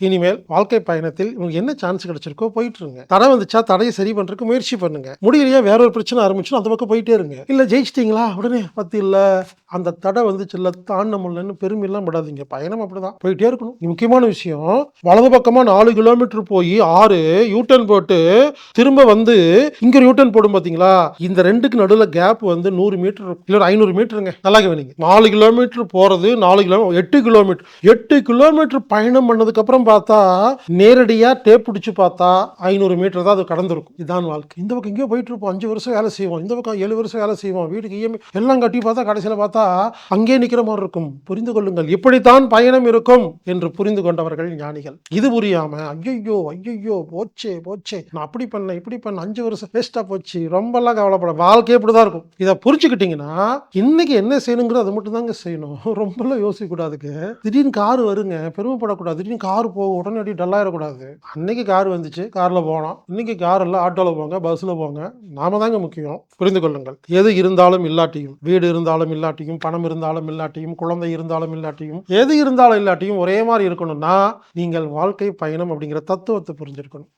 இனிமேல் வாழ்க்கை பயணத்தில் உங்களுக்கு என்ன சான்ஸ் கிடைச்சிருக்கோ போயிட்டு இருங்க தடை வந்துச்சா தடையை சரி பண்றதுக்கு முயற்சி பண்ணுங்க. முடியலையா வேற ஒரு பிரச்சனை ஆரம்பிச்சுன்னா அந்த பக்கம் போயிட்டே இருங்க. இல்ல ஜெயிச்சிட்டீங்களா? உடனே பத்து இல்லை. அந்த தடை வந்துச்சுல்ல தாண்ட முடியலன்னு பெருமையெல்லாம் படாதீங்க பயணம் அப்படிதான். போயிட்டே இருக்கணும். முக்கியமான விஷயம். வலது பக்கமா நாலு கிலோமீட்டர் போய் ஆறு யூட்டர்ன் போட்டு திரும்ப வந்து இங்க ஒரு யூட்டர்ன் போடும் பாத்தீங்களா? இந்த ரெண்டுக்கு நடுவில் கேப் வந்து நூறு மீட்டர் இல்ல ஐநூறு மீட்டருங்க நல்லா கவனிங்க. நாலு கிலோமீட்டர் போறது நாலு கிலோ எட்டு கிலோமீட்டர். எட்டு கிலோமீட்டர் பயணம் பண்ணதுக்கு அப்புறம் பார்த்தா நேரடியா டேப் பிடிச்சு பார்த்தா ஐநூறு மீட்டர் தான் அது கடந்திருக்கும். இதான் வாழ்க்கை. இந்த பக்கம் எங்கேயோ போயிட்டு இருப்போம். அஞ்சு வருஷம் வேலை செய்வோம். இந்த பக்கம் ஏழு வருஷம் வேலை செய்வோம். வீட்டுக்கு இஎம்ஐ எல்லாம் கட்டி பார்த்தா கடைசியில் பார்த்தா அங்கேயே நிற்கிற மாதிரி இருக்கும். புரிந்து கொள்ளுங்கள். இப்படித்தான் பயணம் இருக்கும் என்று புரிந்து கொண்டவர்கள் ஞானிகள். இது புரியாம ஐயோ ஐயோ போச்சே போச்சே. நான் அப்படி பண்ணேன் இப்படி பண்ண அஞ்சு வருஷம் வேஸ்டா போச்சு ரொம்பலாம் கவலைப்பட வாழ்க்கை இப்படிதான் இருக்கும். இதை புரிச்சுக்கிட்டீங்கன்னா இன்னைக்கு என்ன செய்யணுங்கிறது அது மட்டும் தாங்க செய்யணும். ரொம்பலாம் யோசிக்க கூடாதுக்கு திடீர்னு கார் வருங்க பெருமைப்படக்கூடாது. திடீர்னு கார் போகும் உடனே அப்படி டல்லாயிடக்கூடாது அன்னைக்கு கார் வந்துச்சு கார்ல போனோம். இன்னைக்கு கார் இல்லை ஆட்டோல போங்க பஸ்ல போங்க. நாம தாங்க முக்கியம். புரிந்து கொள்ளுங்கள். எது இருந்தாலும் இல்லாட்டியும் வீடு இருந்தாலும் இல்லாட்டியும் பணம் இருந்தாலும் இல்லாட்டியும் குழந்தை இருந்தாலும் இல்லாட்டியும் எது இருந்தாலும் இல்லாட்டியும் ஒரே மாதிரி இருக்கணும்னா நீங்கள் வாழ்க்கை பயணம் அப்படிங்கிற தத்துவத்தை புரிஞ்சிருக்கணும்.